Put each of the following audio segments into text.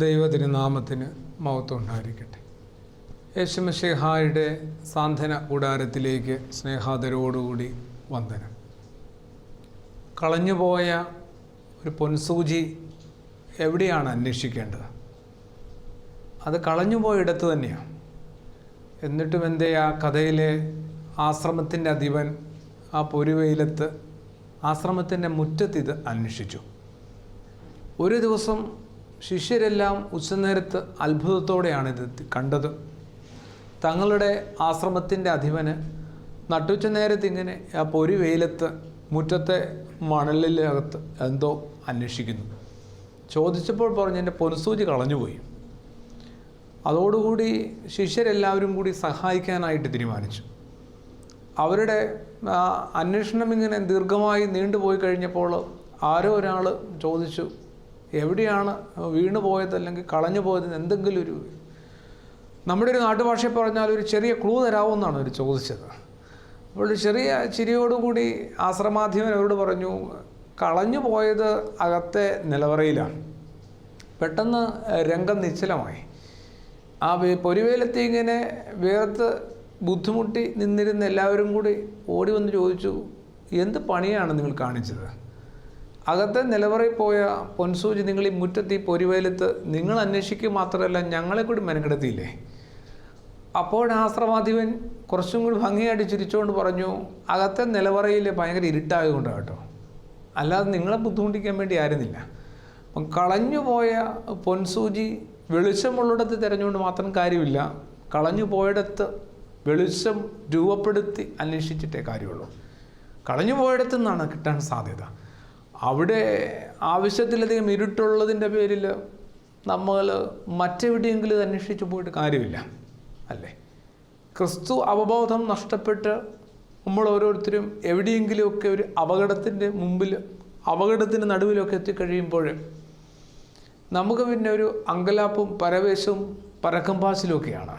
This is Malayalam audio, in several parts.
ദൈവ തിരുനാമത്തിന് മഹത്വം ഉണ്ടായിരിക്കട്ടെ. യേശുമഷിഹായുടെ സാന്ത്വന കൂടാരത്തിലേക്ക് സ്നേഹാദരോടുകൂടി വന്ദനം. കളഞ്ഞുപോയ ഒരു പൊൻസൂചി എവിടെയാണ് അന്വേഷിക്കേണ്ടത്? അത് കളഞ്ഞുപോയിടത്ത് തന്നെയാണ് എന്നിട്ടും എന്തേ ആ കഥയിലെ ആശ്രമത്തിന്റെ അധിപൻ ആ പൊരുവെയിലത്ത് ആശ്രമത്തിന്റെ മുറ്റത്ത് ഇത് അന്വേഷിച്ചു. ഒരു ദിവസം ശിഷ്യരെല്ലാം ഉച്ചനേരത്ത് അത്ഭുതത്തോടെയാണ് ഇത് കണ്ടത്. തങ്ങളുടെ ആശ്രമത്തിന്റെ അധിപന് നട്ടുച്ച നേരത്ത് ഇങ്ങനെ ആ പൊരി വെയിലത്ത് മുറ്റത്തെ മണലിലകത്ത് എന്തോ അന്വേഷിക്കുന്നു. ചോദിച്ചപ്പോൾ പറഞ്ഞു എന്റെ പൊൻസൂചി കളഞ്ഞുപോയി. അതോടുകൂടി ശിഷ്യരെല്ലാവരും കൂടി സഹായിക്കാനായിട്ട് തീരുമാനിച്ചു. അവരുടെ അന്വേഷണം ഇങ്ങനെ ദീർഘമായി നീണ്ടുപോയി കഴിഞ്ഞപ്പോൾ ആരോ ഒരാൾ ചോദിച്ചു എവിടെയാണ് വീണു പോയത് അല്ലെങ്കിൽ കളഞ്ഞു പോയത് എന്തെങ്കിലും ഒരു നമ്മുടെ ഒരു നാട്ടുഭാഷയിൽ പറഞ്ഞാൽ ഒരു ചെറിയ ക്ലൂ തരാമെന്നാണ് അവർ ചോദിച്ചത്. അപ്പോൾ ചെറിയ ചിരിയോടുകൂടി ആശ്രമാധ്യമൻ അവരോട് പറഞ്ഞു കളഞ്ഞു പോയത് അകത്തെ നിലവറയിലാണ്. പെട്ടെന്ന് രംഗം നിശ്ചലമായി. ആ പൊരുവേലത്തി ഇങ്ങനെ വേർത്ത് ബുദ്ധിമുട്ടി നിന്നിരുന്ന എല്ലാവരും കൂടി ഓടി വന്ന് ചോദിച്ചു എന്ത് പണിയാണ് നിങ്ങൾ കാണിച്ചത്? അകത്തെ നിലവറയിൽ പോയ പൊൻസൂചി നിങ്ങൾ ഈ മുറ്റത്ത് ഈ നിങ്ങൾ അന്വേഷിക്കുക മാത്രമല്ല ഞങ്ങളെ കൂടി മെനക്കെടുത്തിയില്ലേ അപ്പോൾ ആശ്രമാധിപൻ കുറച്ചും കൂടി ഭംഗിയായിട്ട് ചിരിച്ചുകൊണ്ട് പറഞ്ഞു അകത്തെ നിലവറയിൽ ഭയങ്കര ഇരുട്ടായതുകൊണ്ടാണ് കേട്ടോ. അല്ലാതെ നിങ്ങളെ ബുദ്ധിമുട്ടിക്കാൻ വേണ്ടി ആയിരുന്നില്ല അപ്പം കളഞ്ഞുപോയ പൊൻസൂചി വെളിച്ചമുള്ളിടത്ത് തിരഞ്ഞുകൊണ്ട് മാത്രം കാര്യമില്ല കളഞ്ഞു പോയിടത്ത് വെളിച്ചം രൂപപ്പെടുത്തി അന്വേഷിച്ചിട്ടേ കാര്യമുള്ളൂ. കളഞ്ഞു പോയിടത്തു നിന്നാണ് കിട്ടാൻ സാധ്യത. അവിടെ ആവശ്യത്തിലധികം ഇരുട്ടുള്ളതിന്റെ പേരിൽ നമ്മൾ മറ്റെവിടെയെങ്കിലും അന്വേഷിച്ച് പോയിട്ട് കാര്യമില്ല അല്ലേ? ക്രിസ്തു അവബോധം നഷ്ടപ്പെട്ട് നമ്മൾ ഓരോരുത്തരും എവിടെയെങ്കിലുമൊക്കെ ഒരു അപകടത്തിന്റെ മുമ്പിൽ അപകടത്തിന്റെ നടുവിലൊക്കെ എത്തിക്കഴിയുമ്പോൾ നമുക്ക് പിന്നെ ഒരു അങ്കലാപ്പും പരവേശവും പരക്കം പാച്ചിലുമൊക്കെയാണ്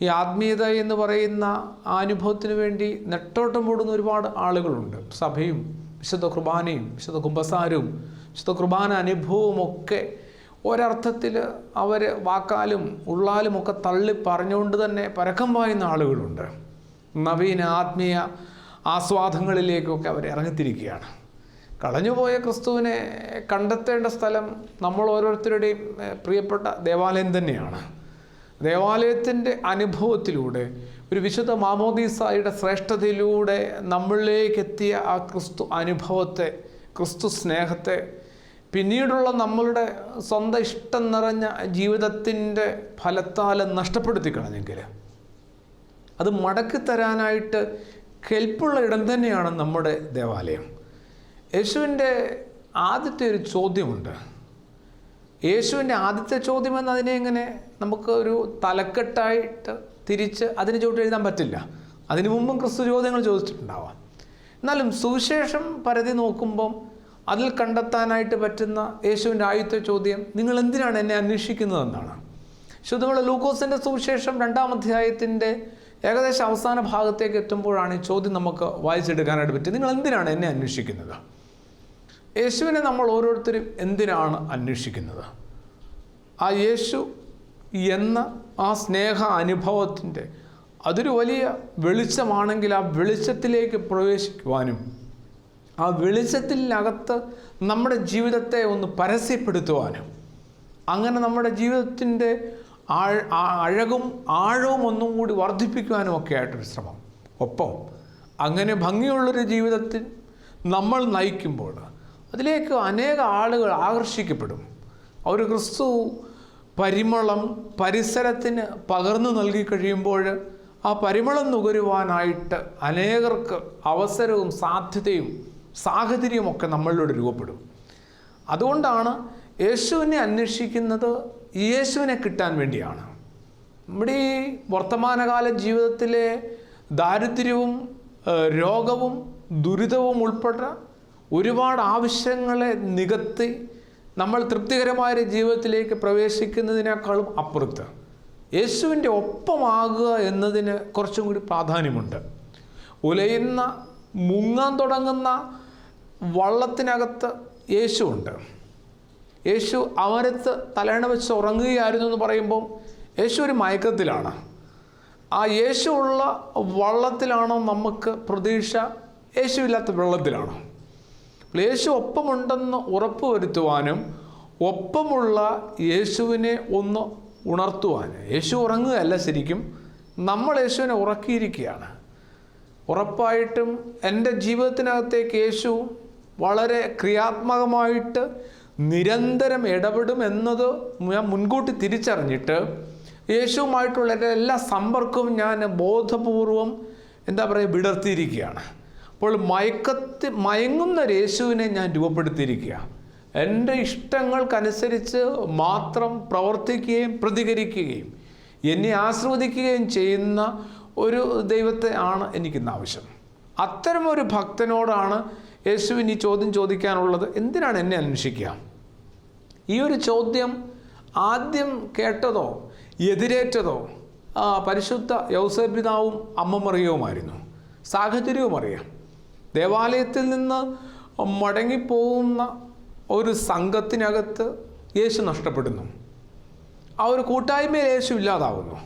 ഈ ആത്മീയത എന്ന് പറയുന്ന അനുഭവത്തിന് വേണ്ടി നെട്ടോട്ടം ഓടുന്ന ഒരുപാട് ആളുകളുണ്ട് സഭയും വിശുദ്ധ കുർബാനയും വിശുദ്ധ കുംഭസാരവും വിശുദ്ധ കുർബാന അനുഭവവും ഒക്കെ ഒരർത്ഥത്തിൽ അവർ വാക്കാലും ഉള്ളാലും ഒക്കെ തള്ളി പറഞ്ഞുകൊണ്ട് തന്നെ പരക്കം പായുന്ന ആളുകളുണ്ട്. നവീന ആത്മീയ ആസ്വാദങ്ങളിലേക്കൊക്കെ അവർ ഇറങ്ങിത്തിരിക്കുകയാണ്. കളഞ്ഞുപോയ ക്രിസ്തുവിനെ കണ്ടെത്തേണ്ട സ്ഥലം നമ്മൾ ഓരോരുത്തരുടെയും പ്രിയപ്പെട്ട ദേവാലയം തന്നെയാണ്. ദേവാലയത്തിന്റെ അനുഭവത്തിലൂടെ ഒരു വിശുദ്ധ മാമോദീസായുടെ ശ്രേഷ്ഠതയിലൂടെ നമ്മളിലേക്ക് എത്തിയ ആ ക്രിസ്തു അനുഭവത്തെ ക്രിസ്തു സ്നേഹത്തെ പിന്നീടുള്ള നമ്മളുടെ സ്വന്തം ഇഷ്ടം നിറഞ്ഞ ജീവിതത്തിന്റെ ഫലത്താൽ നഷ്ടപ്പെടുത്തി കളഞ്ഞെങ്കിൽ അത് മടക്കി തരാനായിട്ട് കെൽപ്പുള്ള ഇടം തന്നെയാണ് നമ്മുടെ ദേവാലയം. യേശുവിന്റെ ആദ്യത്തെ ഒരു ചോദ്യമുണ്ട്. യേശുവിന്റെ ആദ്യത്തെ ചോദ്യം എന്ന് അതിനെ എങ്ങനെ നമുക്ക് ഒരു തലക്കെട്ടായിട്ട് തിരിച്ച് അതിന് ചോട്ട് എഴുതാൻ പറ്റില്ല. അതിനു മുമ്പും ക്രിസ്തു ചോദ്യങ്ങൾ ചോദിച്ചിട്ടുണ്ടാവാം. എന്നാലും സുവിശേഷം പരതി നോക്കുമ്പം അതിൽ കണ്ടെത്താനായിട്ട് പറ്റുന്ന യേശുവിന്റെ ആദ്യത്തെ ചോദ്യം നിങ്ങൾ എന്തിനാണ് എന്നെ അന്വേഷിക്കുന്നതെന്നാണ്? ശുദ്ധമുള്ള ലൂക്കോസിന്റെ സുവിശേഷം രണ്ടാം അധ്യായത്തിന്റെ ഏകദേശം അവസാന ഭാഗത്തേക്ക് എത്തുമ്പോഴാണ് ഈ ചോദ്യം നമുക്ക് വായിച്ചെടുക്കാനായിട്ട് പറ്റും നിങ്ങൾ എന്തിനാണ് എന്നെ അന്വേഷിക്കുന്നത്? യേശുവിനെ നമ്മൾ ഓരോരുത്തരും എന്തിനാണ് അന്വേഷിക്കുന്നത്? ആ യേശു എന്ന ആ സ്നേഹ അനുഭവത്തിന്റെ അതൊരു വലിയ വെളിച്ചമാണെങ്കിൽ ആ വെളിച്ചത്തിലേക്ക് പ്രവേശിക്കുവാനും ആ വെളിച്ചത്തിനകത്ത് നമ്മുടെ ജീവിതത്തെ ഒന്ന് പരസ്യപ്പെടുത്തുവാനും അങ്ങനെ നമ്മുടെ ജീവിതത്തിന്റെ അഴകും ആഴവും ഒന്നും കൂടി വർദ്ധിപ്പിക്കുവാനും ഒക്കെ ആയിട്ടൊരു ശ്രമം. ഒപ്പം അങ്ങനെ ഭംഗിയുള്ളൊരു ജീവിതത്തിൽ നമ്മൾ നയിക്കുമ്പോൾ അതിലേക്ക് അനേക ആളുകൾ ആകർഷിക്കപ്പെടും. അവർ ക്രിസ്തു പരിമളം പരിസരത്തിന് പകർന്നു നൽകി കഴിയുമ്പോൾ ആ പരിമളം നുകരുവാനായിട്ട് അനേകർക്ക് അവസരവും സാധ്യതയും സാഹചര്യമൊക്കെ നമ്മളിലൂടെ രൂപപ്പെടും. അതുകൊണ്ടാണ് യേശുവിനെ അന്വേഷിക്കുന്നത് യേശുവിനെ കിട്ടാൻ വേണ്ടിയാണ്. നമ്മുടെ ഈ വർത്തമാനകാല ജീവിതത്തിലെ ദാരിദ്ര്യവും രോഗവും ദുരിതവും ഉൾപ്പെട്ട ഒരുപാട് ആവശ്യങ്ങളെ നികത്തി നമ്മൾ തൃപ്തികരമായ ജീവിതത്തിലേക്ക് പ്രവേശിക്കുന്നതിനേക്കാളും അപ്പുറത്ത് യേശുവിന്റെ ഒപ്പമാകുക എന്നതിന് കുറച്ചും കൂടി പ്രാധാന്യമുണ്ട്. ഉലയുന്ന മുങ്ങാൻ തുടങ്ങുന്ന വള്ളത്തിനകത്ത് യേശുവുണ്ട്. യേശു അവരത്ത് തലേണ വെച്ച് ഉറങ്ങുകയായിരുന്നു എന്ന് പറയുമ്പോൾ യേശു ഒരു മയക്കത്തിലാണ്. ആ യേശു ഉള്ള വള്ളത്തിലാണോ നമുക്ക് പ്രതീക്ഷ? യേശുവില്ലാത്ത വെള്ളത്തിലാണോ? യേശു ഒപ്പമുണ്ടെന്ന് ഉറപ്പ് വരുത്തുവാനും ഒപ്പമുള്ള യേശുവിനെ ഒന്ന് ഉണർത്തുവാൻ യേശു ഉറങ്ങുകയല്ല ശരിക്കും. നമ്മൾ യേശുവിനെ ഉറക്കിയിരിക്കുകയാണ്. ഉറപ്പായിട്ടും എന്റെ ജീവിതത്തിനകത്തേക്ക് യേശു വളരെ ക്രിയാത്മകമായിട്ട് നിരന്തരം ഇടപെടും എന്നത് ഞാൻ മുൻകൂട്ടി തിരിച്ചറിഞ്ഞിട്ട് യേശുവുമായിട്ടുള്ള എന്റെ എല്ലാ സമ്പർക്കവും ഞാൻ ബോധപൂർവം എന്താ പറയുക വിടർത്തിയിരിക്കുകയാണ്. അപ്പോൾ മയക്കത്തി മയങ്ങുന്ന യേശുവിനെ ഞാൻ രൂപപ്പെടുത്തിയിരിക്കുക. എന്റെ ഇഷ്ടങ്ങൾക്കനുസരിച്ച് മാത്രം പ്രവർത്തിക്കുകയും പ്രതികരിക്കുകയും എന്നെ ആസ്വദിക്കുകയും ചെയ്യുന്ന ഒരു ദൈവത്തെ ആണ് എനിക്കിന്ന് ആവശ്യം. അത്തരമൊരു ഭക്തനോടാണ് യേശുവിന് ഈ ചോദ്യം ചോദിക്കാനുള്ളത്. എന്തിനാണ് എന്നെ അന്വേഷിക്കുക? ഈ ഒരു ചോദ്യം ആദ്യം കേട്ടതോ എതിരേറ്റതോ പരിശുദ്ധ യൗസപിതാവും അമ്മമറിയവുമായിരുന്നു സാഹചര്യവും അറിയാം ദേവാലയത്തിൽ നിന്ന് മടങ്ങിപ്പോകുന്ന ഒരു സംഘത്തിനകത്ത് യേശു നഷ്ടപ്പെടുന്നു. ആ ഒരു കൂട്ടായ്മയിൽ യേശു ഇല്ലാതാവുന്നു.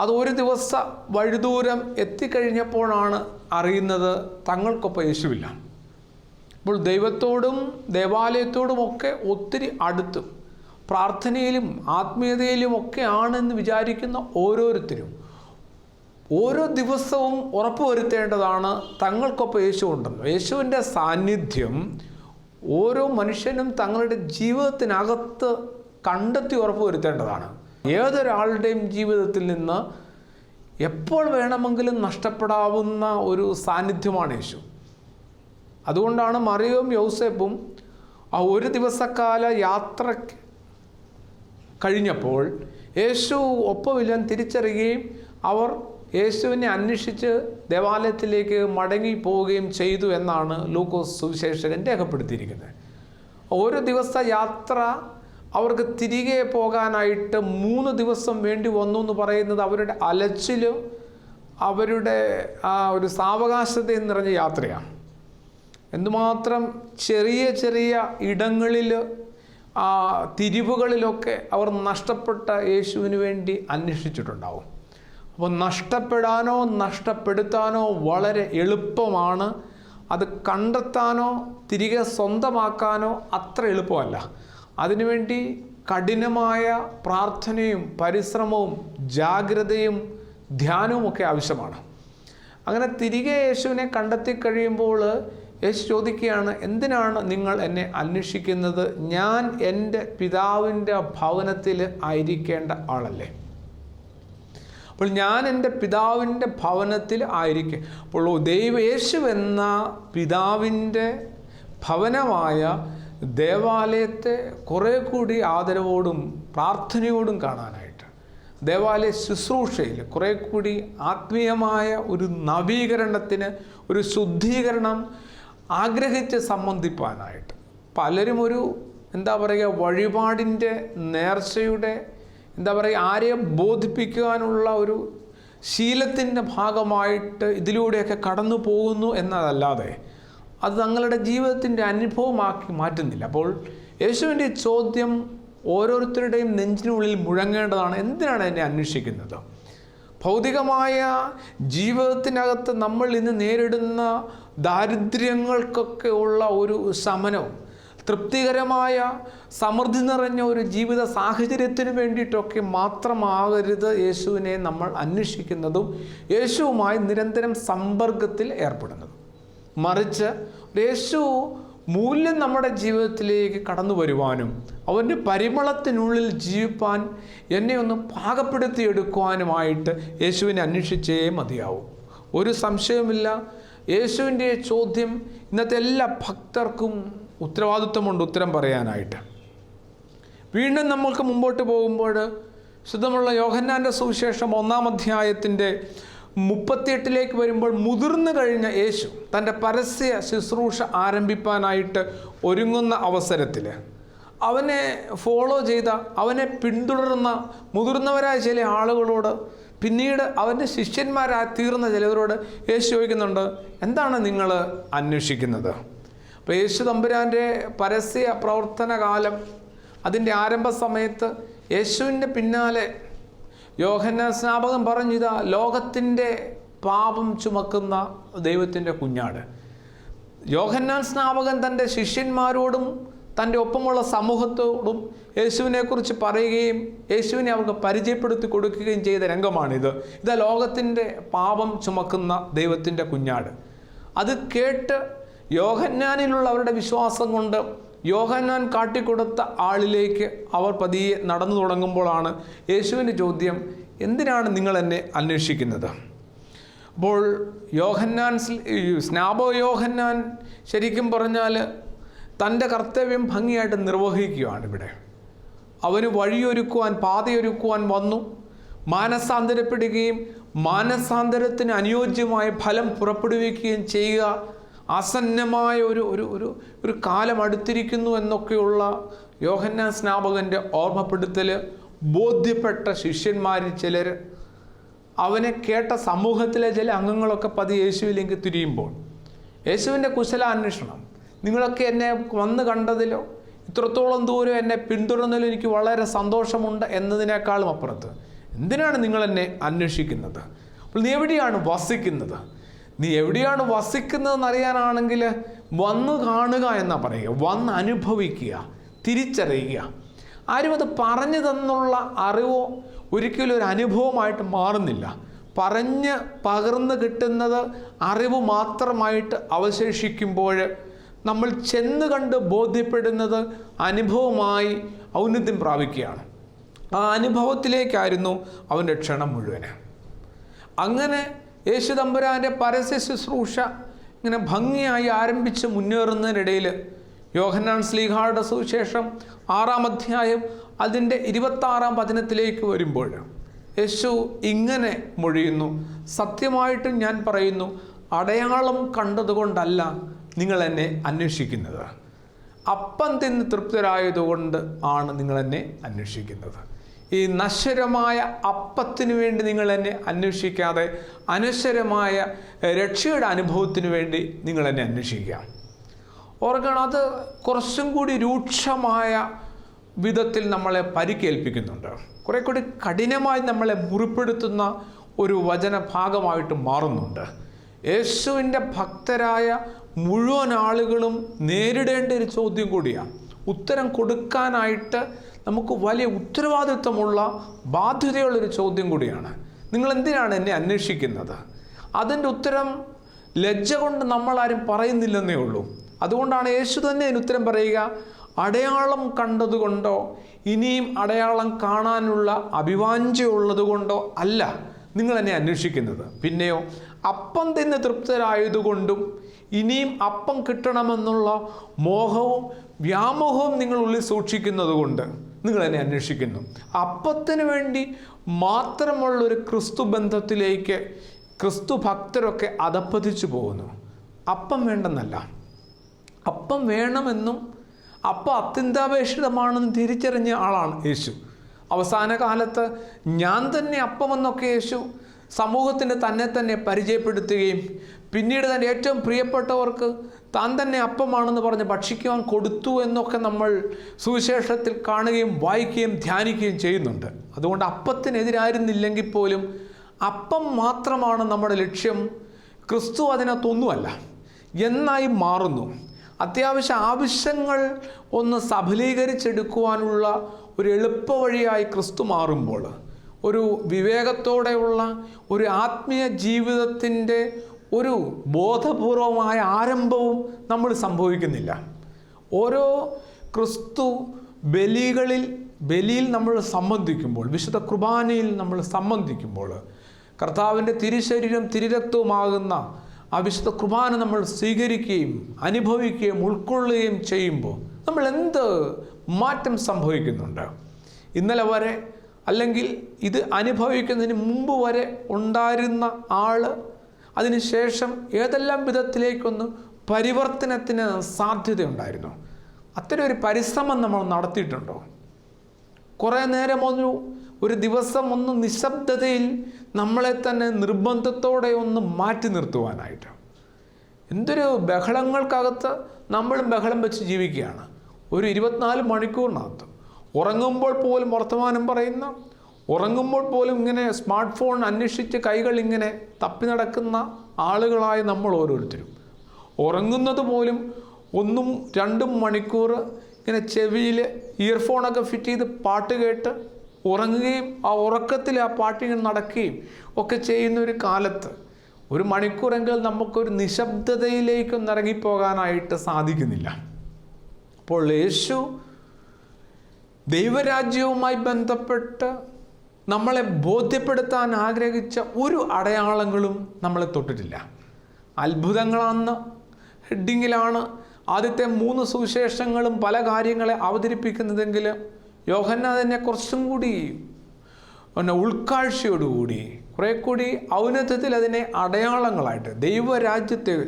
അത് ഒരു ദിവസ വഴിദൂരം എത്തിക്കഴിഞ്ഞപ്പോഴാണ് അറിയുന്നത് തങ്ങൾക്കൊപ്പം യേശുവില്ല. അപ്പോൾ ദൈവത്തോടും ദേവാലയത്തോടുമൊക്കെ ഒത്തിരി അടുത്തും പ്രാർത്ഥനയിലും ആത്മീയതയിലും ഒക്കെ ആണെന്ന് വിചാരിക്കുന്ന ഓരോരുത്തരും ഓരോ ദിവസവും ഉറപ്പുവരുത്തേണ്ടതാണ് തങ്ങൾക്കൊപ്പം യേശു ഉണ്ടെന്ന് യേശുവിന്റെ സാന്നിധ്യം ഓരോ മനുഷ്യനും തങ്ങളുടെ ജീവിതത്തിനകത്ത് കണ്ടെത്തി ഉറപ്പുവരുത്തേണ്ടതാണ്. ഏതൊരാളുടെയും ജീവിതത്തിൽ നിന്ന് എപ്പോൾ വേണമെങ്കിലും നഷ്ടപ്പെടാവുന്ന ഒരു സാന്നിധ്യമാണ് യേശു. അതുകൊണ്ടാണ് മറിയവും യൗസേപ്പും ആ ഒരു ദിവസക്കാല യാത്ര കഴിഞ്ഞപ്പോൾ യേശു ഒപ്പമില്ലാൻ തിരിച്ചറിയുകയും അവർ യേശുവിനെ അന്വേഷിച്ച് ദേവാലയത്തിലേക്ക് മടങ്ങി പോവുകയും ചെയ്തു എന്നാണ് ലൂക്കോസ് സുവിശേഷകൻ രേഖപ്പെടുത്തിയിരിക്കുന്നത്. ഓരോ ദിവസ യാത്ര അവർക്ക് തിരികെ പോകാനായിട്ട് മൂന്ന് ദിവസം വേണ്ടി വന്നു എന്ന് പറയുന്നത് അവരുടെ അലച്ചിലും അവരുടെ ആ ഒരു സാവകാശതയും നിറഞ്ഞ യാത്രയാണ്. എന്തുമാത്രം ചെറിയ ചെറിയ ഇടങ്ങളിൽ തിരിവുകളിലൊക്കെ അവർ നഷ്ടപ്പെട്ട യേശുവിന് വേണ്ടി അന്വേഷിച്ചിട്ടുണ്ടാവും. അപ്പോൾ നഷ്ടപ്പെടാനോ നഷ്ടപ്പെടുത്താനോ വളരെ എളുപ്പമാണ്. അത് കണ്ടെത്താനോ തിരികെ സ്വന്തമാക്കാനോ അത്ര എളുപ്പമല്ല. അതിനുവേണ്ടി കഠിനമായ പ്രാർത്ഥനയും പരിശ്രമവും ജാഗ്രതയും ധ്യാനവും ഒക്കെ ആവശ്യമാണ്. അങ്ങനെ തിരികെ യേശുവിനെ കണ്ടെത്തി കഴിയുമ്പോൾ യേശു ചോദിക്കുകയാണ് എന്തിനാണ് നിങ്ങൾ എന്നെ അന്വേഷിക്കുന്നത്? ഞാൻ എന്റെ പിതാവിന്റെ ഭവനത്തിൽ ആയിരിക്കേണ്ട ആളല്ലേ? അപ്പോൾ ഞാൻ എന്റെ പിതാവിന്റെ ഭവനത്തിൽ ആയിരിക്കും. അപ്പോൾ ദൈവേശു എന്ന പിതാവിന്റെ ഭവനമായ ദേവാലയത്തെ കുറേ കൂടി ആദരവോടും പ്രാർത്ഥനയോടും കാണാനായിട്ട്. ദേവാലയ ശുശ്രൂഷയിൽ കുറേ കൂടി ആത്മീയമായ ഒരു നവീകരണത്തിന് ഒരു ശുദ്ധീകരണം ആഗ്രഹിച്ച് സംബന്ധിപ്പാനായിട്ട്. പലരും ഒരു എന്താ പറയുക വഴിപാടിന്റെ നേർച്ചയുടെ എന്താ പറയുക ആരെയും ബോധിപ്പിക്കാനുള്ള ഒരു ശീലത്തിന്റെ ഭാഗമായിട്ട് ഇതിലൂടെയൊക്കെ കടന്നു പോകുന്നു എന്നതല്ലാതെ അത് തങ്ങളുടെ ജീവിതത്തിന്റെ അനുഭവമാക്കി മാറ്റുന്നില്ല. അപ്പോൾ യേശുവിന്റെ ചോദ്യം ഓരോരുത്തരുടെയും നെഞ്ചിനുള്ളിൽ മുഴങ്ങേണ്ടതാണ്. എന്തിനാണ് എന്നെ അന്വേഷിക്കുന്നത്? ഭൗതികമായ ജീവിതത്തിനകത്ത് നമ്മൾ ഇന്ന് നേരിടുന്ന ദാരിദ്ര്യങ്ങൾക്കൊക്കെ ഉള്ള ഒരു ശമനവും തൃപ്തികരമായ സമൃദ്ധി നിറഞ്ഞ ഒരു ജീവിത സാഹചര്യത്തിന് വേണ്ടിയിട്ടൊക്കെ മാത്രമാകരുത് യേശുവിനെ നമ്മൾ അന്വേഷിക്കുന്നതും യേശുവുമായി നിരന്തരം സമ്പർക്കത്തിൽ ഏർപ്പെടുന്നതും. മറിച്ച് യേശു മൂല്യം നമ്മുടെ ജീവിതത്തിലേക്ക് കടന്നു വരുവാനും അവന്റെ പരിമളത്തിനുള്ളിൽ ജീവിപ്പാൻ എന്നെ ഒന്ന് പാകപ്പെടുത്തിയെടുക്കുവാനുമായിട്ട് യേശുവിനെ അന്വേഷിച്ചേ മതിയാവും. ഒരു സംശയവുമില്ല. യേശുവിന്റെ ചോദ്യം ഇന്നത്തെ എല്ലാ ഭക്തർക്കും ഉത്തരവാദിത്വമുണ്ട് ഉത്തരം പറയാനായിട്ട്. വീണ്ടും നമ്മൾക്ക് മുമ്പോട്ട് പോകുമ്പോൾ ശുദ്ധമുള്ള യോഹന്നാന്റെ സുവിശേഷം ഒന്നാം അധ്യായത്തിന്റെ മുപ്പത്തിയെട്ടിലേക്ക് വരുമ്പോൾ മുതിർന്നു കഴിഞ്ഞ യേശു തന്റെ പരസ്യ ശുശ്രൂഷ ആരംഭിപ്പാനായിട്ട് ഒരുങ്ങുന്ന അവസരത്തിൽ അവനെ ഫോളോ ചെയ്ത അവനെ പിന്തുടർന്ന മുതിർന്നവരായ ചില ആളുകളോട് പിന്നീട് അവന്റെ ശിഷ്യന്മാരായി തീർന്ന ചിലവരോട് യേശു ചോദിക്കുന്നുണ്ട് എന്താണ് നിങ്ങൾ അന്വേഷിക്കുന്നത്? യേശു തമ്പുരാന്റെ പരസ്യ പ്രവർത്തന കാലം അതിന്റെ ആരംഭ സമയത്ത് യേശുവിന്റെ പിന്നാലെ യോഹന്ന സ്നാപകം പറഞ്ഞു ഇതാ ലോകത്തിന്റെ പാപം ചുമക്കുന്ന ദൈവത്തിന്റെ കുഞ്ഞാട്. യോഹന്നാൻ സ്നാപകൻ തന്റെ ശിഷ്യന്മാരോടും തന്റെ ഒപ്പമുള്ള സമൂഹത്തോടും യേശുവിനെക്കുറിച്ച് പറയുകയും യേശുവിനെ അവർക്ക് പരിചയപ്പെടുത്തി കൊടുക്കുകയും ചെയ്ത രംഗമാണിത്. ഇതാ ലോകത്തിന്റെ പാപം ചുമക്കുന്ന ദൈവത്തിന്റെ കുഞ്ഞാട്. അത് കേട്ട് യോഹന്നാനിലുള്ള അവരുടെ വിശ്വാസം കൊണ്ട് യോഹന്നാൻ കാട്ടിക്കൊടുത്ത ആളിലേക്ക് അവർ പതിയെ നടന്നു തുടങ്ങുമ്പോഴാണ് യേശുവിന്റെ ചോദ്യം എന്തിനാണ് നിങ്ങൾ എന്നെ അന്വേഷിക്കുന്നത്? അപ്പോൾ യോഹന്നാൻ സ്നാബോ യോഹന്നാൻ ശരിക്കും പറഞ്ഞാൽ തന്റെ കർത്തവ്യം ഭംഗിയായിട്ട് നിർവഹിക്കുകയാണ് ഇവിടെ. അവന് വഴിയൊരുക്കുവാൻ പാതയൊരുക്കുവാൻ വന്നു. മാനസാന്തരപ്പെടുകയും മാനസാന്തരത്തിന് അനുയോജ്യമായ ഫലം പുറപ്പെടുവിക്കുകയും ചെയ്യുക ആസന്നമായ ഒരു ഒരു ഒരു ഒരു കാലം അടുത്തിരിക്കുന്നു എന്നൊക്കെയുള്ള യോഹന്നാൻ സ്നാപകന്റെ ഓർമ്മപ്പെടുത്തൽ ബോധ്യപ്പെട്ട ശിഷ്യന്മാരിൽ ചിലർ അവനെ കേട്ട സമൂഹത്തിലെ ചില അംഗങ്ങളൊക്കെ പതി യേശുവിലേക്ക് തിരിയുമ്പോൾ യേശുവിന്റെ കുശലാന്വേഷണം നിങ്ങളൊക്കെ എന്നെ വന്ന് കണ്ടതിലോ? ഇത്രത്തോളം ദൂരം എന്നെ പിന്തുടർന്നതിൽ എനിക്ക് വളരെ സന്തോഷമുണ്ട് എന്നതിനേക്കാളും അപ്പുറത്ത് എന്തിനാണ് നിങ്ങൾ എന്നെ അന്വേഷിക്കുന്നത്? അപ്പോൾ നീ എവിടെയാണ് വസിക്കുന്നത്? നീ എവിടെയാണ് വസിക്കുന്നതെന്ന് അറിയാനാണെങ്കിൽ വന്ന് കാണുക എന്നാ പറയുക. വന്ന് അനുഭവിക്കുക തിരിച്ചറിയുക. ആരും അത് പറഞ്ഞു തന്നുള്ള അറിവോ ഒരിക്കലും ഒരു അനുഭവമായിട്ട് മാറുന്നില്ല. പറഞ്ഞ് പകർന്നു കിട്ടുന്നത് അറിവ് മാത്രമായിട്ട് അവശേഷിക്കുമ്പോൾ നമ്മൾ ചെന്ന് കണ്ട് ബോധ്യപ്പെടുന്നത് അനുഭവമായി ഔന്നത്യം പ്രാപിക്കുകയാണ്. ആ അനുഭവത്തിലേക്കായിരുന്നു അവന്റെ ക്ഷണം മുഴുവൻ. അങ്ങനെ യേശു തമ്പുരാന്റെ പരസ്യ ശുശ്രൂഷ ഇങ്ങനെ ഭംഗിയായി ആരംഭിച്ച് മുന്നേറുന്നതിനിടയിൽ യോഹന്നാൻ സ്ലീഹായുടെ സുവിശേഷം ആറാം അധ്യായം അതിന്റെ ഇരുപത്താറാം പതിനത്തിലേക്ക് വരുമ്പോൾ യേശു ഇങ്ങനെ മൊഴിയുന്നു. സത്യമായിട്ടും ഞാൻ പറയുന്നു അടയാളം കണ്ടതുകൊണ്ടല്ല നിങ്ങൾ എന്നെ അന്വേഷിക്കുന്നത്. അപ്പം തിന്ന് തൃപ്തരായതുകൊണ്ട് ആണ് നിങ്ങൾ എന്നെ അന്വേഷിക്കുന്നത്. ഈ നശ്വരമായ അപ്പത്തിനു വേണ്ടി നിങ്ങൾ എന്നെ അന്വേഷിക്കാതെ അനശ്വരമായ രക്ഷയുടെ അനുഭവത്തിന് വേണ്ടി നിങ്ങൾ എന്നെ അന്വേഷിക്കുക. ഓർക്കണം അത് കുറച്ചും കൂടി രൂക്ഷമായ വിധത്തിൽ നമ്മളെ പരിക്കേൽപ്പിക്കുന്നുണ്ട്. കുറെ കൂടി കഠിനമായി നമ്മളെ മുറിപ്പെടുത്തുന്ന ഒരു വചന ഭാഗമായിട്ട് മാറുന്നുണ്ട്. യേശുവിന്റെ ഭക്തരായ മുഴുവൻ ആളുകളും നേരിടേണ്ട ഒരു ചോദ്യം കൂടിയാണ്. ഉത്തരം കൊടുക്കാനായിട്ട് നമുക്ക് വലിയ ഉത്തരവാദിത്വമുള്ള ബാധ്യതയുള്ളൊരു ചോദ്യം കൂടിയാണ്. നിങ്ങൾ എന്തിനാണ് എന്നെ അന്വേഷിക്കുന്നത്? അതിന്റെ ഉത്തരം ലജ്ജ കൊണ്ട് നമ്മളാരും പറയുന്നില്ലെന്നേ ഉള്ളൂ. അതുകൊണ്ടാണ് യേശു തന്നെ അതിന് ഉത്തരം പറയുക അടയാളം കണ്ടതുകൊണ്ടോ ഇനിയും അടയാളം കാണാനുള്ള അഭിവാഞ്ചയുള്ളതുകൊണ്ടോ അല്ല നിങ്ങൾ എന്നെ അന്വേഷിക്കുന്നത്. പിന്നെയോ അപ്പം തിന്ന് തൃപ്തരായതുകൊണ്ടും ഇനിയും അപ്പം കിട്ടണമെന്നുള്ള മോഹവും വ്യാമോഹവും നിങ്ങൾ ഉള്ളിൽ സൂക്ഷിക്കുന്നത് കൊണ്ട് നിങ്ങൾ എന്നെ അന്വേഷിക്കുന്നു. അപ്പത്തിന് വേണ്ടി മാത്രമുള്ളൊരു ക്രിസ്തു ബന്ധത്തിലേക്ക് ക്രിസ്തു ഭക്തരൊക്കെ അധപ്പതിച്ചു പോകുന്നു. അപ്പം വേണ്ടെന്നല്ല. അപ്പം വേണമെന്നും അപ്പം അത്യന്താപേക്ഷിതമാണെന്ന് തിരിച്ചറിഞ്ഞ ആളാണ് യേശു. അവസാന കാലത്ത് ഞാൻ തന്നെ അപ്പമെന്നൊക്കെ യേശു സമൂഹത്തിന് തന്നെ തന്നെ പരിചയപ്പെടുത്തുകയും പിന്നീട് തന്റെ ഏറ്റവും പ്രിയപ്പെട്ടവർക്ക് താൻ തന്നെ അപ്പമാണെന്ന് പറഞ്ഞ് ഭക്ഷിക്കുവാൻ കൊടുത്തു എന്നൊക്കെ നമ്മൾ സുവിശേഷത്തിൽ കാണുകയും വായിക്കുകയും ധ്യാനിക്കുകയും ചെയ്യുന്നുണ്ട്. അതുകൊണ്ട് അപ്പത്തിനെതിരായിരുന്നില്ലെങ്കിൽ പോലും അപ്പം മാത്രമാണ് നമ്മുടെ ലക്ഷ്യം. ക്രിസ്തു അതിനകത്തൊന്നുമല്ല. എന്നായി മാറുന്നു. അത്യാവശ്യ ആവശ്യങ്ങൾ ഒന്ന് സഫലീകരിച്ചെടുക്കുവാനുള്ള ഒരു എളുപ്പ വഴിയായി ക്രിസ്തു മാറുമ്പോൾ ഒരു വിവേകത്തോടെയുള്ള ഒരു ആത്മീയ ജീവിതത്തിന്റെ ഒരു ബോധപൂർവമായ ആരംഭവും നമ്മൾ സംഭവിക്കുന്നില്ല. ഓരോ ക്രിസ്തു ബലികളിൽ ബലിയിൽ നമ്മൾ സംബന്ധിക്കുമ്പോൾ വിശുദ്ധ കുർബാനയിൽ നമ്മൾ സംബന്ധിക്കുമ്പോൾ കർത്താവിന്റെ തിരുശരീരം തിരുരക്തവുമാകുന്ന ആ വിശുദ്ധ കുർബാന നമ്മൾ സ്വീകരിക്കുകയും അനുഭവിക്കുകയും ഉൾക്കൊള്ളുകയും ചെയ്യുമ്പോൾ നമ്മൾ എന്ത് മാറ്റം സംഭവിക്കുന്നുണ്ട്? ഇന്നലെ വരെ അല്ലെങ്കിൽ ഇത് അനുഭവിക്കുന്നതിന് മുമ്പ് വരെ ഉണ്ടായിരുന്ന ആൾ അതിനുശേഷം ഏതെല്ലാം വിധത്തിലേക്കൊന്ന് പരിവർത്തനത്തിന് സാധ്യതയുണ്ടായിരുന്നു? അത്തരം ഒരു പരിശ്രമം നമ്മൾ നടത്തിയിട്ടുണ്ടോ? കുറേ നേരം ഒന്ന് ഒരു ദിവസം ഒന്ന് നിശബ്ദതയിൽ നമ്മളെ തന്നെ നിർബന്ധത്തോടെ ഒന്ന് മാറ്റി നിർത്തുവാനായിട്ട്. എന്തൊരു ബഹളങ്ങൾക്കകത്ത് നമ്മളും ബഹളം വെച്ച് ജീവിക്കുകയാണ്. ഒരു ഇരുപത്തിനാല് മണിക്കൂറിനകത്ത്. ഉറങ്ങുമ്പോൾ പോലും വർത്തമാനം പറയുന്ന ഉറങ്ങുമ്പോൾ പോലും ഇങ്ങനെ സ്മാർട്ട് ഫോൺ അന്വേഷിച്ച് കൈകൾ ഇങ്ങനെ തപ്പി നടക്കുന്ന ആളുകളായ നമ്മൾ ഓരോരുത്തരും. ഉറങ്ങുന്നത് പോലും ഒന്നും രണ്ടും മണിക്കൂർ ഇങ്ങനെ ചെവിയിൽ ഇയർഫോണൊക്കെ ഫിറ്റ് ചെയ്ത് പാട്ട് കേട്ട് ഉറങ്ങുകയും ആ ഉറക്കത്തിൽ ആ പാട്ടിങ്ങനെ നടക്കുകയും ഒക്കെ ചെയ്യുന്ന ഒരു കാലത്ത് ഒരു മണിക്കൂറെങ്കിലും നമുക്കൊരു നിശബ്ദതയിലേക്കൊന്നും ഇറങ്ങിപ്പോകാനായിട്ട് സാധിക്കുന്നില്ല. അപ്പോൾ യേശു ദൈവരാജ്യവുമായി ബന്ധപ്പെട്ട് നമ്മളെ ബോധ്യപ്പെടുത്താൻ ആഗ്രഹിച്ച ഒരു അടയാളങ്ങളും നമ്മളെ തൊട്ടിട്ടില്ല. അത്ഭുതങ്ങളാണെന്ന് ഹെഡിങ്ങിലാണ് ആദ്യത്തെ മൂന്ന് സുവിശേഷങ്ങളും പല കാര്യങ്ങളെ അവതരിപ്പിക്കുന്നതെങ്കിൽ യോഹന്ന അതിനെ കുറച്ചും കൂടി പിന്നെ ഉൾക്കാഴ്ചയോടുകൂടി കുറേ കൂടി ഔന്നത്യത്തിൽ അതിനെ അടയാളങ്ങളായിട്ട് ദൈവരാജ്യത്തെ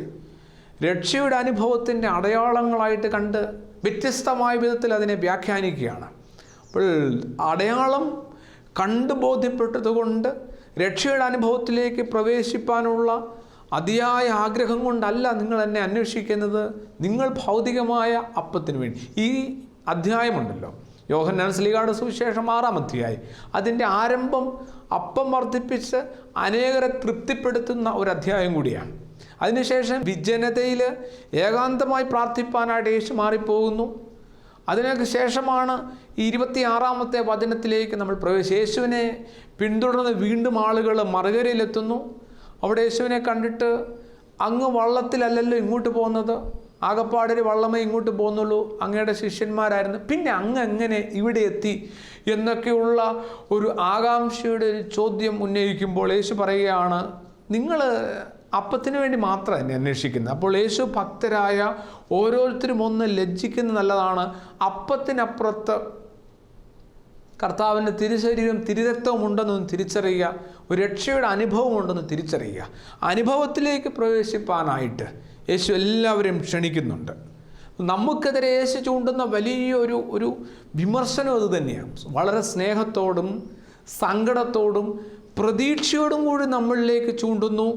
രക്ഷയുടെ അനുഭവത്തിന്റെ അടയാളങ്ങളായിട്ട് കണ്ട് വ്യത്യസ്തമായ വിധത്തിൽ അതിനെ വ്യാഖ്യാനിക്കുകയാണ്. അപ്പോൾ അടയാളം കണ്ട് ബോധ്യപ്പെട്ടതുകൊണ്ട് രക്ഷയുടെ അനുഭവത്തിലേക്ക് പ്രവേശിപ്പാനുള്ള അതിയായ ആഗ്രഹം കൊണ്ടല്ല നിങ്ങൾ എന്നെ അന്വേഷിക്കുന്നത്. നിങ്ങൾ ഭൗതികമായ അപ്പത്തിന് വേണ്ടി. ഈ അധ്യായമുണ്ടല്ലോ. യോഹന്നാൻ സ്ലീഗാട് സുവിശേഷം ആറാം അധ്യായം. അതിന്റെ ആരംഭം അപ്പം വർദ്ധിപ്പിച്ച് അനേകരെ തൃപ്തിപ്പെടുത്തുന്ന ഒരു അധ്യായം കൂടിയാണ്. അതിനുശേഷം വിജനതയിൽ ഏകാന്തമായി പ്രാർത്ഥിപ്പാനായിട്ട് യേശു മാറിപ്പോകുന്നു. അതിനൊക്കെ ശേഷമാണ് ഈ ഇരുപത്തിയാറാമത്തെ വചനത്തിലേക്ക് നമ്മൾ പ്രവേശിച്ചു. യേശുവിനെ പിന്തുടർന്ന് വീണ്ടും ആളുകൾ മറുകരയിലെത്തുന്നു. അവിടെ യേശുവിനെ കണ്ടിട്ട് അങ്ങ് വള്ളത്തിലല്ലല്ലോ ഇങ്ങോട്ട് പോകുന്നത്. ആകപ്പാടൊരു വള്ളമേ ഇങ്ങോട്ട് പോകുന്നുള്ളൂ. അങ്ങയുടെ ശിഷ്യന്മാരായിരുന്നു. പിന്നെ അങ്ങ് എങ്ങനെ ഇവിടെ എത്തി എന്നൊക്കെയുള്ള ഒരു ആകാംക്ഷയുടെ ഒരു ചോദ്യം ഉന്നയിക്കുമ്പോൾ യേശു പറയുകയാണ് നിങ്ങൾ അപ്പത്തിന് വേണ്ടി മാത്രം എന്നെ അന്വേഷിക്കുന്നത്. അപ്പോൾ യേശു ഭക്തരായ ഓരോരുത്തരും ഒന്ന് ലജ്ജിക്കുന്നത് നല്ലതാണ്. അപ്പത്തിനപ്പുറത്ത് കർത്താവിന്റെ തിരുശരീരം തിരുരക്തവും ഉണ്ടെന്നും തിരിച്ചറിയുക. ഒരു രക്ഷയുടെ അനുഭവം ഉണ്ടെന്ന് തിരിച്ചറിയുക. അനുഭവത്തിലേക്ക് പ്രവേശിപ്പാനായിട്ട് യേശു എല്ലാവരെയും ക്ഷണിക്കുന്നുണ്ട്. നമുക്കെതിരെ യേശു ചൂണ്ടുന്ന വലിയൊരു ഒരു വിമർശനം അത് തന്നെയാണ്. വളരെ സ്നേഹത്തോടും സങ്കടത്തോടും പ്രതീക്ഷയോടും കൂടി നമ്മളിലേക്ക് ചൂണ്ടുന്നു.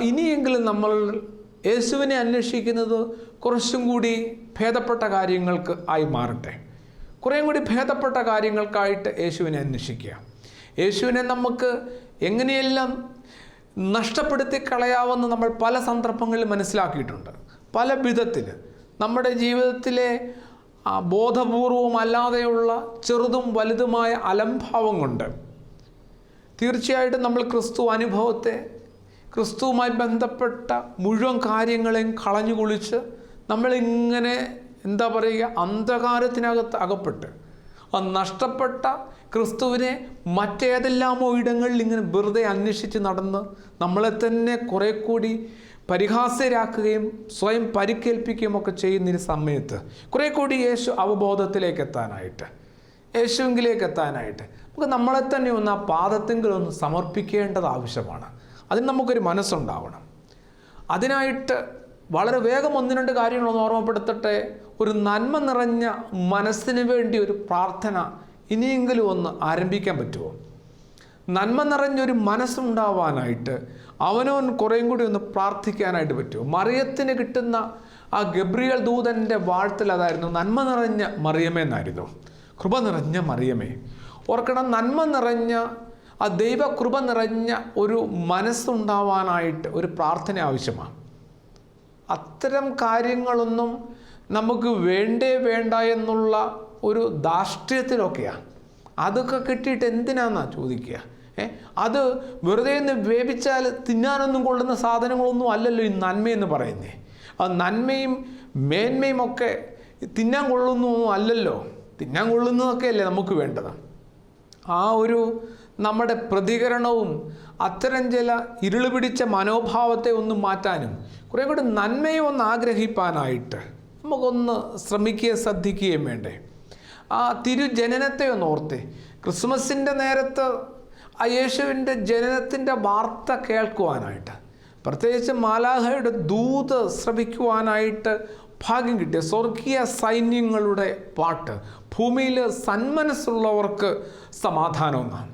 ഇനിയെങ്കിലും നമ്മൾ യേശുവിനെ അന്വേഷിക്കുന്നത് കുറച്ചും കൂടി ഭേദപ്പെട്ട കാര്യങ്ങൾക്ക് ആയി മാറട്ടെ. കുറേയും കൂടി ഭേദപ്പെട്ട കാര്യങ്ങൾക്കായിട്ട് യേശുവിനെ അന്വേഷിക്കുക. യേശുവിനെ നമുക്ക് എങ്ങനെയെല്ലാം നഷ്ടപ്പെടുത്തി കളയാവുന്ന നമ്മൾ പല സന്ദർഭങ്ങളിൽ മനസ്സിലാക്കിയിട്ടുണ്ട്. പല വിധത്തിൽ നമ്മുടെ ജീവിതത്തിലെ ബോധപൂർവം അല്ലാതെയുള്ള ചെറുതും വലുതുമായ അലംഭാവം കൊണ്ട് തീർച്ചയായിട്ടും നമ്മൾ ക്രിസ്തു അനുഭവത്തെ ക്രിസ്തുവുമായി ബന്ധപ്പെട്ട മുഴുവൻ കാര്യങ്ങളെയും കളഞ്ഞു കുളിച്ച് നമ്മളിങ്ങനെ എന്താ പറയുക? അന്ധകാരത്തിനകത്ത് അകപ്പെട്ട്. ആ നഷ്ടപ്പെട്ട ക്രിസ്തുവിനെ മറ്റേതെല്ലാമോ ഇടങ്ങളിൽ ഇങ്ങനെ വെറുതെ അന്വേഷിച്ച് നടന്ന് നമ്മളെ തന്നെ കുറെ കൂടി പരിഹാസ്യരാക്കുകയും സ്വയം പരിക്കേൽപ്പിക്കുകയും ഒക്കെ ചെയ്യുന്നൊരു സമയത്ത് കുറെ കൂടി യേശു അവബോധത്തിലേക്ക് എത്താനായിട്ട് യേശുവിലേക്ക് എത്താനായിട്ട് നമുക്ക് നമ്മളെ തന്നെ ഒന്ന് ആ പാദത്തെങ്കിൽ ഒന്ന് സമർപ്പിക്കേണ്ടത് ആവശ്യമാണ്. അതിന് നമുക്കൊരു മനസ്സുണ്ടാവണം. അതിനായിട്ട് വളരെ വേഗം ഒന്ന് രണ്ട് കാര്യങ്ങളൊന്ന് ഓർമ്മപ്പെടുത്തട്ടെ? ഒരു നന്മ നിറഞ്ഞ മനസ്സിന് വേണ്ടി ഒരു പ്രാർത്ഥന ഇനിയെങ്കിലും ഒന്ന് ആരംഭിക്കാൻ പറ്റുമോ? നന്മ നിറഞ്ഞൊരു മനസ്സുണ്ടാവാനായിട്ട് അവനവൻ കുറേയും കൂടി ഒന്ന് പ്രാർത്ഥിക്കാനായിട്ട് പറ്റുമോ? മറിയത്തിന് കിട്ടുന്ന ആ ഗബ്രിയൽ ദൂതന്റെ വാഴ്ത്തൽ അതായിരുന്നു നന്മ നിറഞ്ഞ മറിയമേ എന്നായിരുന്നു. കൃപ നിറഞ്ഞ മറിയമേ. ഓർക്കണം നന്മ നിറഞ്ഞ ആ ദൈവകൃപ നിറഞ്ഞ ഒരു മനസ്സുണ്ടാവാനായിട്ട് ഒരു പ്രാർത്ഥന ആവശ്യമാണ്. അത്തരം കാര്യങ്ങളൊന്നും നമുക്ക് വേണ്ടേ വേണ്ട എന്നുള്ള ഒരു ധാർഷ്ട്യത്തിലൊക്കെയാണ്. അതൊക്കെ കിട്ടിയിട്ട് എന്തിനാണെന്നാണ് ചോദിക്കുക? ഏ? അത് വെറുതെ ഒന്ന് വേവിച്ചാൽ തിന്നാനൊന്നും കൊള്ളുന്ന സാധനങ്ങളൊന്നും അല്ലല്ലോ ഈ നന്മയെന്ന് പറയുന്നേ. ആ നന്മയും മേന്മയും ഒക്കെ തിന്നാൻ കൊള്ളുന്നൊന്നും അല്ലല്ലോ. തിന്നാൻ കൊള്ളുന്നതൊക്കെ അല്ലേ നമുക്ക് വേണ്ടത്. ആ ഒരു നമ്മുടെ പ്രതികരണവും അത്തരം ചില ഇരുൾ പിടിച്ച മനോഭാവത്തെ ഒന്ന് മാറ്റാനും കുറേ കൂടി നന്മയെ ഒന്ന് ആഗ്രഹിപ്പാനായിട്ട് നമുക്കൊന്ന് ശ്രമിക്കുകയും ശ്രദ്ധിക്കുകയും വേണ്ടേ. ആ തിരുജനനത്തെ ഒന്ന് ഓർത്തേ. ക്രിസ്മസിന്റെ നേരത്ത് ആ യേശുവിന്റെ ജനനത്തിന്റെ വാർത്ത കേൾക്കുവാനായിട്ട് പ്രത്യേകിച്ച് മാലാഹയുടെ ദൂത് ശ്രമിക്കുവാനായിട്ട് ഭാഗ്യം കിട്ടിയ സ്വർഗീയ സൈന്യങ്ങളുടെ പാട്ട് ഭൂമിയിൽ സന്മനസ്സുള്ളവർക്ക് സമാധാനമെന്നാണ്.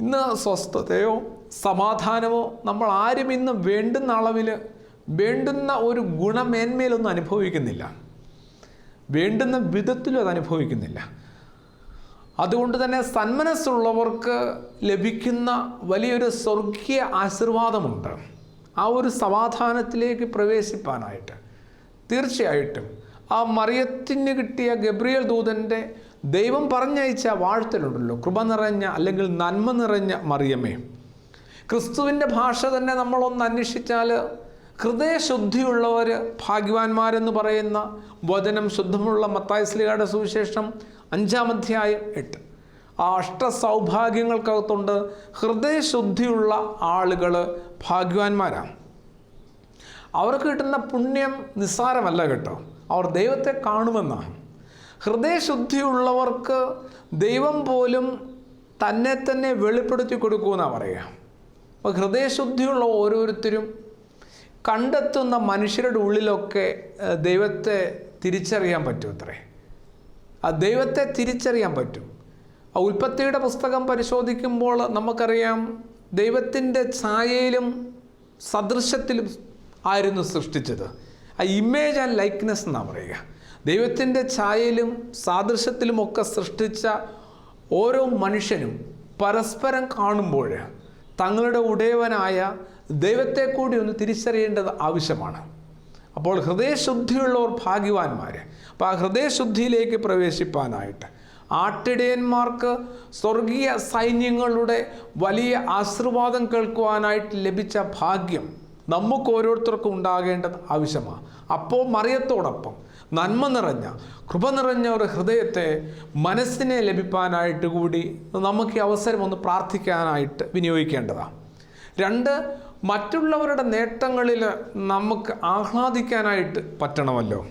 ഇന്ന് സ്വസ്ഥതയോ സമാധാനമോ നമ്മൾ ആരും ഇന്ന് വേണ്ടുന്ന അളവിൽ വേണ്ടുന്ന ഒരു ഗുണമേന്മയിലൊന്നും അനുഭവിക്കുന്നില്ല. വേണ്ടുന്ന വിധത്തിലും അത് അനുഭവിക്കുന്നില്ല. അതുകൊണ്ട് തന്നെ സന്മനസ്സുള്ളവർക്ക് ലഭിക്കുന്ന വലിയൊരു സ്വർഗീയ ആശീർവാദമുണ്ട്. ആ ഒരു സമാധാനത്തിലേക്ക് പ്രവേശിപ്പാനായിട്ട്. തീർച്ചയായിട്ടും ആ മറിയത്തിന് കിട്ടിയ ഗബ്രിയൽ ദൂതന്റെ ദൈവം പറഞ്ഞയച്ച വാഴ്ത്തലുണ്ടല്ലോ. കൃപ നിറഞ്ഞ അല്ലെങ്കിൽ നന്മ നിറഞ്ഞ മറിയമേ. ക്രിസ്തുവിന്റെ ഭാഷ തന്നെ നമ്മളൊന്ന് അന്വേഷിച്ചാൽ ഹൃദയശുദ്ധിയുള്ളവർ ഭാഗ്യവാന്മാരെന്ന് പറയുന്ന വചനം ശുദ്ധമുള്ള മത്തായസ്ലിയുടെ സുവിശേഷം അഞ്ചാം അധ്യായം എട്ട്. ആ അഷ്ട സൗഭാഗ്യങ്ങൾക്കകത്തുണ്ട് ഹൃദയശുദ്ധിയുള്ള ആളുകൾ ഭാഗ്യവാന്മാരാണ്. അവർക്ക് കിട്ടുന്ന പുണ്യം നിസ്സാരമല്ല കേട്ടോ. അവർ ദൈവത്തെ കാണുമെന്നാണ്. ഹൃദയശുദ്ധിയുള്ളവർക്ക് ദൈവം പോലും തന്നെ തന്നെ വെളിപ്പെടുത്തി കൊടുക്കുമെന്നാണ് പറയുക. അപ്പോൾ ഹൃദയശുദ്ധിയുള്ള ഓരോരുത്തരും കണ്ടെത്തുന്ന മനുഷ്യരുടെ ഉള്ളിലൊക്കെ ദൈവത്തെ തിരിച്ചറിയാൻ പറ്റും അത്രേ ആ ദൈവത്തെ തിരിച്ചറിയാൻ പറ്റും. ആ ഉൽപ്പത്തിയുടെ പുസ്തകം പരിശോധിക്കുമ്പോൾ നമുക്കറിയാം ദൈവത്തിന്റെ ഛായയിലും സദൃശത്തിലും ആയിരുന്നു സൃഷ്ടിച്ചത്. ആ ഇമേജ് ആൻഡ് ലൈക്ക്നെസ് എന്നാണ് പറയുക. ദൈവത്തിന്റെ ഛായയിലും സാദൃശ്യത്തിലുമൊക്കെ സൃഷ്ടിച്ച ഓരോ മനുഷ്യനും പരസ്പരം കാണുമ്പോൾ തങ്ങളുടെ ഉടയവനായ ദൈവത്തെ കൂടി ഒന്ന് തിരിച്ചറിയേണ്ടത് ആവശ്യമാണ്. അപ്പോൾ ഹൃദയശുദ്ധിയുള്ളവർ ഭാഗ്യവാന്മാർ അപ്പോൾ ആ ഹൃദയശുദ്ധിയിലേക്ക് പ്രവേശിപ്പാനായിട്ട് ആട്ടിടയന്മാർക്ക് സ്വർഗീയ സൈന്യങ്ങളുടെ വലിയ ആശീർവാദം കേൾക്കുവാനായിട്ട് ലഭിച്ച ഭാഗ്യം നമുക്ക് ഓരോരുത്തർക്കും ഉണ്ടാകേണ്ടത് ആവശ്യമാണ് അപ്പോൾ മറിയത്തോടൊപ്പം നന്മ നിറഞ്ഞ കൃപ നിറഞ്ഞ ഒരു ഹൃദയത്തെ മനസ്സിനെ ലഭിക്കാനായിട്ട് കൂടി നമുക്ക് ഈ അവസരം ഒന്ന് പ്രാർത്ഥിക്കാനായിട്ട് വിനിയോഗിക്കേണ്ടതാണ് രണ്ട് മറ്റുള്ളവരുടെ നേട്ടങ്ങളിൽ നമുക്ക് ആഹ്ലാദിക്കാനായിട്ട് പറ്റണമല്ലോ.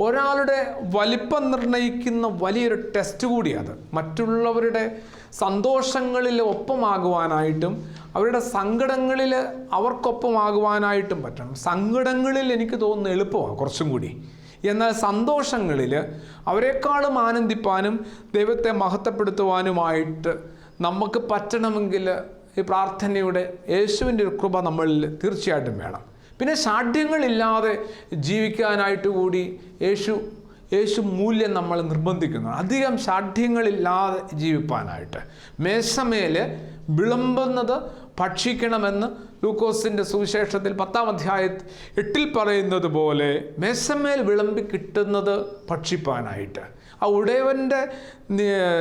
ഒരാളുടെ വലിപ്പം നിർണയിക്കുന്ന വലിയൊരു ടെസ്റ്റ് കൂടിയത്. മറ്റുള്ളവരുടെ സന്തോഷങ്ങളിൽ ഒപ്പമാകുവാനായിട്ടും അവരുടെ സങ്കടങ്ങളിൽ അവർക്കൊപ്പമാകുവാനായിട്ടും പറ്റണം. സങ്കടങ്ങളിൽ എനിക്ക് തോന്നുന്നു എളുപ്പമാണ് കുറച്ചും കൂടി. എന്നാൽ സന്തോഷങ്ങളിൽ അവരെക്കാളും ആനന്ദിപ്പാനും ദൈവത്തെ മഹത്വപ്പെടുത്തുവാനുമായിട്ട് നമുക്ക് പറ്റണമെങ്കിൽ ഈ പ്രാർത്ഥനയുടെ യേശുവിന്റെ ഒരു കൃപ നമ്മളിൽ തീർച്ചയായിട്ടും വേണം. പിന്നെ ഷാഠ്യങ്ങളില്ലാതെ ജീവിക്കാനായിട്ട് കൂടി യേശു യേശു മൂല്യം നമ്മൾ നിർബന്ധിക്കുന്നു. അധികം ഷാഠ്യങ്ങളില്ലാതെ ജീവിപ്പാനായിട്ട്. മേശമേൽ വിളമ്പുന്നത് ഭക്ഷിക്കണമെന്ന് ലൂക്കോസിന്റെ സുവിശേഷത്തിൽ പത്താം അധ്യായ എട്ടിൽ പറയുന്നത് പോലെ മേശമേൽ വിളമ്പി കിട്ടുന്നത് ഭക്ഷിപ്പാനായിട്ട്. ആ ഉടയവന്റെ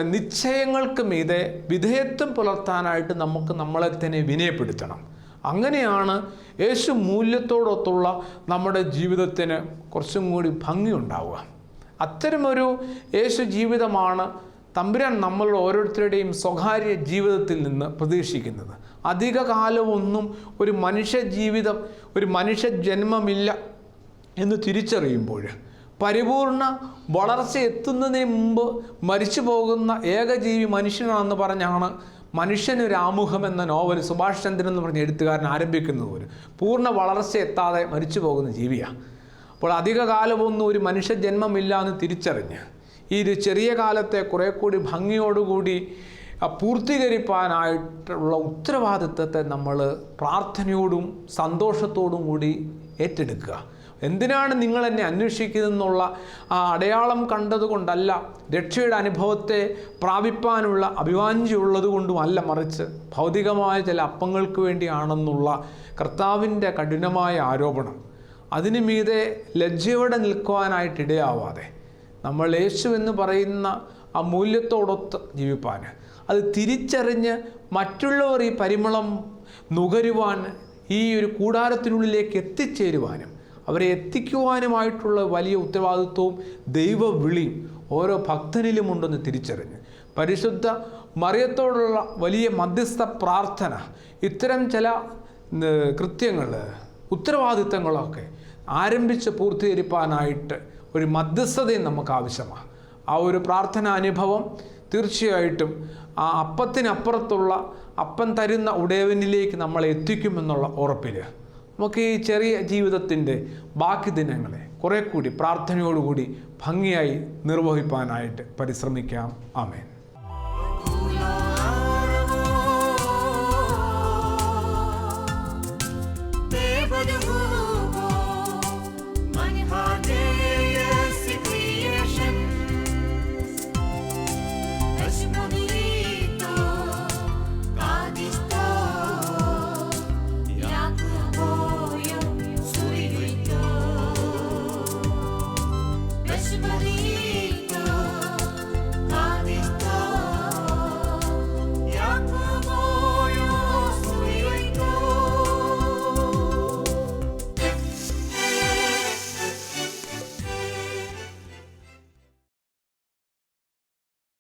നിശ്ചയങ്ങൾക്ക് മീതെ വിധേയത്വം പുലർത്താനായിട്ട് നമുക്ക് നമ്മളെ തന്നെ വിനയപ്പെടുത്തണം. അങ്ങനെയാണ് യേശു മൂല്യത്തോടൊത്തുള്ള നമ്മുടെ ജീവിതത്തിന് കുറച്ചും കൂടി ഭംഗി ഉണ്ടാവുക അത്തരമൊരു യേശു ജീവിതമാണ് തമ്പുരാൻ നമ്മൾ ഓരോരുത്തരുടെയും സ്വകാര്യ ജീവിതത്തിൽ നിന്ന് പ്രതീക്ഷിക്കുന്നത്. അധിക കാലമൊന്നും ഒരു മനുഷ്യ ജീവിതം ഒരു മനുഷ്യ ജന്മമില്ല എന്ന് തിരിച്ചറിയുമ്പോൾ പരിപൂർണ വളർച്ച എത്തുന്നതിന് മുമ്പ് മരിച്ചു പോകുന്ന ഏകജീവി മനുഷ്യനാണെന്ന് പറഞ്ഞാണ് മനുഷ്യനൊരു ആമുഖം എന്ന നോവൽ സുഭാഷ് ചന്ദ്രൻ എന്ന് പറഞ്ഞ എഴുത്തുകാരൻ ആരംഭിക്കുന്നത് പോലും പൂർണ വളർച്ച എത്താതെ മരിച്ചു പോകുന്ന ജീവിയാണ് അപ്പോൾ അധിക കാലമൊന്നും ഒരു മനുഷ്യ ജന്മമില്ല എന്ന് തിരിച്ചറിഞ്ഞ് ഈ ഒരു ചെറിയ കാലത്തെ കുറെ കൂടി ഭംഗിയോടുകൂടി പൂർത്തീകരിപ്പാനായിട്ടുള്ള ഉത്തരവാദിത്തത്തെ നമ്മൾ പ്രാർത്ഥനയോടും സന്തോഷത്തോടും കൂടി ഏറ്റെടുക്കുക. എന്തിനാണ് നിങ്ങൾ എന്നെ അന്വേഷിക്കുന്നതെന്നുള്ള ആ അടയാളം കണ്ടതുകൊണ്ടല്ല രക്ഷയുടെ അനുഭവത്തെ പ്രാപിപ്പാനുള്ള അഭിവാഞ്ചിയുള്ളത് കൊണ്ടുമല്ല മറിച്ച് ഭൗതികമായ ചില അപ്പങ്ങൾക്ക് വേണ്ടിയാണെന്നുള്ള കർത്താവിന്റെ കഠിനമായ ആരോപണം. അതിനു മീതെ ലജ്ജയോടെ നിൽക്കുവാനായിട്ടിടയാവാതെ നമ്മൾ യേശു എന്ന് പറയുന്ന ആ മൂല്യത്തോടൊത്ത് ജീവിപ്പാൻ അത് തിരിച്ചറിഞ്ഞ് മറ്റുള്ളവർ ഈ പരിമളം നുകരുവാൻ ഈ ഒരു കൂടാരത്തിനുള്ളിലേക്ക് എത്തിച്ചേരുവാനും അവരെ എത്തിക്കുവാനുമായിട്ടുള്ള വലിയ ഉത്തരവാദിത്വവും ദൈവവിളിയും ഓരോ ഭക്തനിലും ഉണ്ടെന്ന് തിരിച്ചറിഞ്ഞ്. പരിശുദ്ധ മറിയത്തോടുള്ള വലിയ മധ്യസ്ഥ പ്രാർത്ഥന ഇത്തരം ചില കൃത്യങ്ങൾ ഉത്തരവാദിത്തങ്ങളൊക്കെ ആരംഭിച്ച് പൂർത്തീകരിപ്പാനായിട്ട് ഒരു മധ്യസ്ഥതയും നമുക്ക് ആവശ്യമാണ് ആ ഒരു പ്രാർത്ഥന അനുഭവം തീർച്ചയായിട്ടും ആ അപ്പത്തിനപ്പുറത്തുള്ള അപ്പൻ തരുന്ന ഉടയവനിലേക്ക് നമ്മളെ എത്തിക്കുമെന്നുള്ള ഉറപ്പിൽ നമുക്ക് ഈ ചെറിയ ജീവിതത്തിന്റെ ബാക്കി ദിനങ്ങളെ കുറെ കൂടി പ്രാർത്ഥനയോടുകൂടി ഭംഗിയായി നിർവഹിപ്പാനായിട്ട് പരിശ്രമിക്കാം. ആമേൻ.